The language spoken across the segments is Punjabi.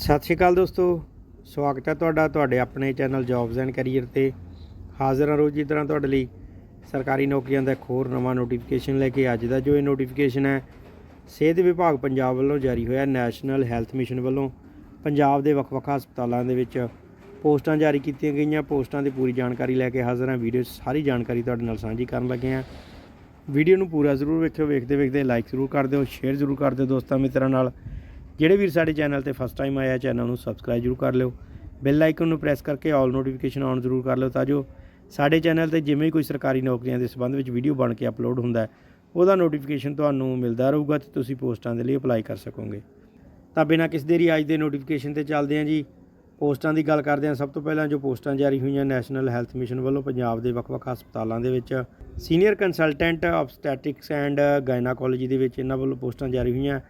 ਸਤਿ ਸ਼੍ਰੀ ਅਕਾਲ ਦੋਸਤੋ, ਸਵਾਗਤ ਹੈ ਤੁਹਾਡਾ ਤੁਹਾਡੇ ਆਪਣੇ ਚੈਨਲ ਜੌਬਸ ਐਂਡ ਕੈਰੀਅਰ ਤੇ। ਹਾਜ਼ਰ ਹਾਂ ਰੋਜ਼ ਦੀ ਤਰ੍ਹਾਂ ਤੁਹਾਡੇ ਲਈ ਸਰਕਾਰੀ ਨੌਕਰੀਆਂ ਦਾ ਇੱਕ ਹੋਰ ਨਵਾਂ ਨੋਟੀਫਿਕੇਸ਼ਨ ਲੈ ਕੇ ਅੱਜ ਦਾ ਜੋ ਇਹ ਨੋਟੀਫਿਕੇਸ਼ਨ ਹੈ, ਸਿਹਤ ਵਿਭਾਗ ਪੰਜਾਬ ਵੱਲੋਂ ਜਾਰੀ ਹੋਇਆ ਨੈਸ਼ਨਲ ਹੈਲਥ ਮਿਸ਼ਨ ਵੱਲੋਂ। ਪੰਜਾਬ ਦੇ ਵੱਖ-ਵੱਖ ਹਸਪਤਾਲਾਂ ਦੇ ਵਿੱਚ ਪੋਸਟਾਂ ਜਾਰੀ ਕੀਤੀਆਂ ਗਈਆਂ। ਪੋਸਟਾਂ ਦੀ ਪੂਰੀ ਜਾਣਕਾਰੀ ਲੈ ਕੇ ਹਾਜ਼ਰ ਹਾਂ। ਵੀਡੀਓ ਸਾਰੀ ਜਾਣਕਾਰੀ ਤੁਹਾਡੇ ਨਾਲ ਸਾਂਝੀ ਕਰਨ ਲੱਗੇ ਹਾਂ। ਵੀਡੀਓ ਨੂੰ ਪੂਰਾ ਜ਼ਰੂਰ ਵੇਖਿਓ। ਵੇਖਦੇ ਵੇਖਦੇ ਲਾਈਕ ਜ਼ਰੂਰ ਕਰ ਦਿਓ। ਸ਼ੇਅਰ ਜ਼ਰੂਰ ਕਰ ਦਿਓ ਦੋਸਤਾਂ ਮਿੱਤਰਾਂ ਨਾਲ। ਜਿਹੜੇ ਵੀਰ ਸਾਡੇ ਚੈਨਲ ਤੇ ਫਸਟ ਟਾਈਮ ਆਇਆ ਚੈਨਲ ਨੂੰ ਸਬਸਕ੍ਰਾਈਬ ਜ਼ਰੂਰ ਕਰ ਲਿਓ। ਬੈਲ ਆਈਕਨ ਨੂੰ ਪ੍ਰੈਸ ਕਰਕੇ ਆਲ ਨੋਟੀਫਿਕੇਸ਼ਨ ਆਨ ਜ਼ਰੂਰ ਕਰ ਲਿਓ ਤਾਂ ਜੋ ਸਾਡੇ ਚੈਨਲ ਤੇ ਜਿਵੇਂ ਕੋਈ ਸਰਕਾਰੀ ਨੌਕਰੀਆਂ ਦੇ ਸੰਬੰਧ ਵਿੱਚ ਵੀਡੀਓ ਬਣ ਕੇ ਅਪਲੋਡ ਹੁੰਦਾ ਹੈ, ਉਹਦਾ ਨੋਟੀਫਿਕੇਸ਼ਨ ਤੁਹਾਨੂੰ ਮਿਲਦਾ ਰਹੂਗਾ ਤੇ ਤੁਸੀਂ ਪੋਸਟਾਂ ਦੇ ਲਈ ਅਪਲਾਈ ਕਰ ਸਕੋਗੇ। ਤਾਂ ਬਿਨਾਂ ਕਿਸ ਦੇਰੀ ਅੱਜ ਦੇ ਨੋਟੀਫਿਕੇਸ਼ਨ ਤੇ ਚੱਲਦੇ ਹਾਂ ਜੀ। ਪੋਸਟਾਂ ਦੀ ਗੱਲ ਕਰਦੇ ਹਾਂ ਸਭ ਤੋਂ ਪਹਿਲਾਂ ਜੋ ਪੋਸਟਾਂ ਜਾਰੀ ਹੋਈਆਂ ਨੈਸ਼ਨਲ ਹੈਲਥ ਮਿਸ਼ਨ ਵੱਲੋਂ ਪੰਜਾਬ ਦੇ ਵੱਖ-ਵੱਖ ਹਸਪਤਾਲਾਂ ਦੇ ਵਿੱਚ senior consultant obstetrics and gynaecology ਦੇ ਵਿੱਚ ਇਹਨਾਂ ਵੱਲੋਂ ਪੋਸਟਾਂ ਜਾਰੀ ਹੋਈਆਂ।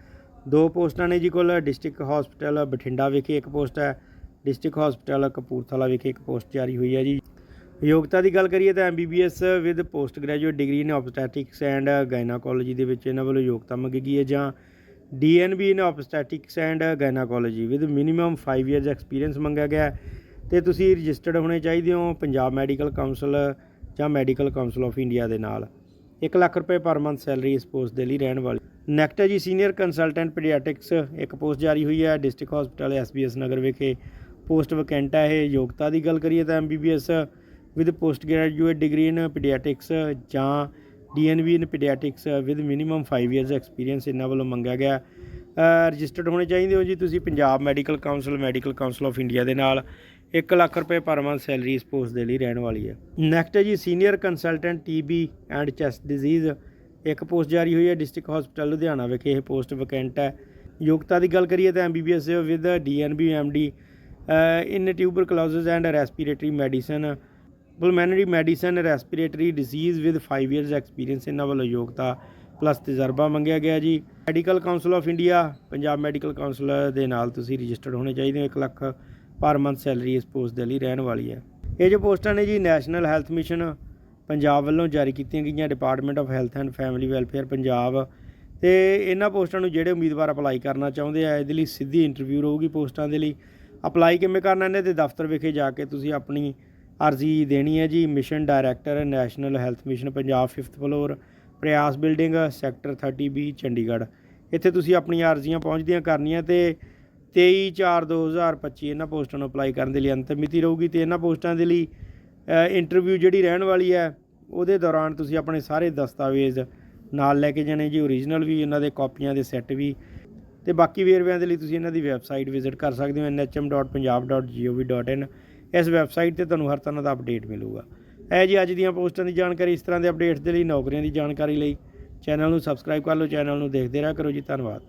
ਦੋ ਪੋਸਟਾਂ ਨੇ ਜੀ ਕੋਲ, ਡਿਸਟ੍ਰਿਕਟ ਹਸਪੀਟਲ ਬਠਿੰਡਾ ਵਿਖੇ ਇੱਕ ਪੋਸਟ ਹੈ, ਡਿਸਟ੍ਰਿਕਟ ਹਸਪੀਟਲ ਕਪੂਰਥਲਾ ਵਿਖੇ ਇੱਕ ਪੋਸਟ ਜਾਰੀ ਹੋਈ ਹੈ ਜੀ। ਯੋਗਤਾ ਦੀ ਗੱਲ ਕਰੀਏ ਤਾਂ MBBS with post graduate degree in obstetrics and gynaecology ਦੇ ਵਿੱਚ ਇਹਨਾਂ ਵੱਲੋਂ ਯੋਗਤਾ ਮੰਗੀ ਗਈ ਹੈ ਜਾਂ DNB in obstetrics and gynaecology with minimum 5 years experience ਮੰਗਿਆ ਗਿਆ ਹੈ। ਤੇ ਤੁਸੀਂ ਰਜਿਸਟਰਡ ਹੋਣੇ ਚਾਹੀਦੇ ਹੋ, ਪੰਜਾਬ ਮੈਡੀਕਲ ਕਾਉਂਸਲ ਜਾਂ ਮੈਡੀਕਲ ਕਾਉਂਸਲ ਆਫ ਇੰਡੀਆ ਦੇ ਨਾਲ। 1 ਲੱਖ ਰੁਪਏ ਪਰ ਮੰਥ ਸੈਲਰੀ ਇਸ ਪੋਸਟ ਦੇ ਲਈ ਰਹਿਣ ਵਾਲੀ। ਨੈਕਸਟ ਹੈ ਜੀ ਸੀਨੀਅਰ ਕੰਸਲਟੈਂਟ ਪੀਡੀਆਟ੍ਰਿਕਸ ਇੱਕ ਪੋਸਟ ਜਾਰੀ ਹੋਈ ਹੈ, ਡਿਸਟ੍ਰਿਕਟ ਹਸਪੀਟਲ ਐਸਬੀਐਸ ਨਗਰ ਵਿਖੇ। ਪੋਸਟ ਵੈਕੈਂਟ ਹੈ ਇਹ ਯੋਗਤਾ ਦੀ ਗੱਲ ਕਰੀਏ ਤਾਂ MBBS with post graduate degree in paediatrics ਜਾਂ DNB in paediatrics with minimum 5 years experience ਇਹਨਾਂ ਵੱਲੋਂ ਮੰਗਿਆ ਗਿਆ। ਰਜਿਸਟਰਡ ਹੋਣੇ ਚਾਹੀਦੇ ਹੋ ਜੀ ਤੁਸੀਂ Punjab medical council medical council of India ਦੇ ਨਾਲ। 1 ਲੱਖ ਰੁਪਏ ਪਰ ਮੰਥ ਸੈਲਰੀ ਇਸ ਪੋਸਟ ਦੇ ਲਈ ਰਹਿਣ ਵਾਲੀ ਹੈ। ਨੈਕਸਟ ਹੈ ਜੀ senior consultant TB and chest disease ਇੱਕ ਪੋਸਟ ਜਾਰੀ ਹੋਈ ਹੈ ਡਿਸਟ੍ਰਿਕਟ ਹਸਪੀਟਲ ਲੁਧਿਆਣਾ ਵਿਖੇ। ਇਹ ਪੋਸਟ ਵੈਕੈਂਟ ਹੈ। ਯੋਗਤਾ ਦੀ ਗੱਲ ਕਰੀਏ ਤਾਂ MBBS with DNB MD in tuberculosis and respiratory medicine pulmonary medicine respiratory disease with 5 years experience ਇਹਨਾਂ ਵੱਲੋਂ ਯੋਗਤਾ ਪਲੱਸ ਤਜਰਬਾ ਮੰਗਿਆ ਗਿਆ ਜੀ। Medical council of India Punjab medical council ਦੇ ਨਾਲ ਤੁਸੀਂ ਰਜਿਸਟਰਡ ਹੋਣੇ ਚਾਹੀਦੇ ਹੋ। 1 ਲੱਖ ਪਰ ਮੰਥ ਸੈਲਰੀ ਇਸ ਪੋਸਟ ਦੇ ਲਈ ਰਹਿਣ ਵਾਲੀ ਹੈ। ਇਹ ਜੋ ਪੋਸਟਾਂ ਨੇ ਜੀ ਨੈਸ਼ਨਲ ਹੈਲਥ ਮਿਸ਼ਨ ਪੰਜਾਬ ਵੱਲੋਂ ਜਾਰੀ ਕੀਤੀਆਂ ਗਈਆਂ department of health and family welfare Punjab. ਤੇ ਇਹਨਾਂ ਪੋਸਟਾਂ ਨੂੰ ਜਿਹੜੇ ਉਮੀਦਵਾਰ ਅਪਲਾਈ ਕਰਨਾ ਚਾਹੁੰਦੇ ਆ, ਇਹਦੇ ਲਈ ਸਿੱਧੀ ਇੰਟਰਵਿਊ ਰਹੂਗੀ ਪੋਸਟਾਂ ਦੇ ਲਈ। ਅਪਲਾਈ ਕਿਵੇਂ ਕਰਨਾ ਇਹਨਾਂ ਦੇ ਦਫ਼ਤਰ ਵਿਖੇ ਜਾ ਕੇ ਤੁਸੀਂ ਆਪਣੀ ਅਰਜ਼ੀ ਦੇਣੀ ਹੈ ਜੀ। Mission director national health mission Punjab 5th floor Prayas building sector 30B Chandigarh ਇੱਥੇ ਤੁਸੀਂ ਆਪਣੀਆਂ ਅਰਜ਼ੀਆਂ ਪਹੁੰਚਦੀਆਂ ਕਰਨੀਆਂ ਤੇ 23/4/2025 ਇਹਨਾਂ ਪੋਸਟਾਂ ਨੂੰ ਅਪਲਾਈ ਕਰਨ ਦੇ ਲਈ ਅੰਤਿਮ ਮਿਤੀ ਰਹੂਗੀ ਤੇ ਇਹਨਾਂ ਪੋਸਟਾਂ ਦੇ ਲਈ ਇੰਟਰਵਿਊ ਜਿਹੜੀ ਰਹਿਣ ਵਾਲੀ ਹੈ, ਉਹਦੇ ਦੌਰਾਨ ਤੁਸੀਂ ਆਪਣੇ ਸਾਰੇ ਦਸਤਾਵੇਜ਼ ਨਾਲ ਲੈ ਕੇ ਜਾਣੇ ਜੀ ਓਰੀਜਨਲ ਵੀ, ਇਹਨਾਂ ਦੇ ਕਾਪੀਆਂ ਦੇ ਸੈੱਟ ਵੀ ਤੇ ਬਾਕੀ ਵੇਰਵਿਆਂ ਦੇ ਲਈ ਤੁਸੀਂ ਇਹਨਾਂ ਦੀ ਵੈਬਸਾਈਟ ਵਿਜ਼ਿਟ ਕਰ ਸਕਦੇ ਹੋ nhm.punjab.gov.in ਇਸ ਵੈਬਸਾਈਟ ਤੇ ਤੁਹਾਨੂੰ ਹਰ ਤਰ੍ਹਾਂ ਦਾ ਅਪਡੇਟ ਮਿਲੂਗਾ। ਇਹ ਜੀ ਅੱਜ ਦੀਆਂ ਪੋਸਟਾਂ ਦੀ ਜਾਣਕਾਰੀ, ਇਸ ਤਰ੍ਹਾਂ ਦੇ ਅਪਡੇਟਸ ਦੇ ਲਈ, ਨੌਕਰੀਆਂ ਦੀ ਜਾਣਕਾਰੀ ਲਈ ਚੈਨਲ ਨੂੰ ਸਬਸਕ੍ਰਾਈਬ ਕਰ ਲਓ, ਚੈਨਲ ਨੂੰ ਦੇਖਦੇ ਰਿਹਾ ਕਰੋ ਜੀ, ਧੰਨਵਾਦ।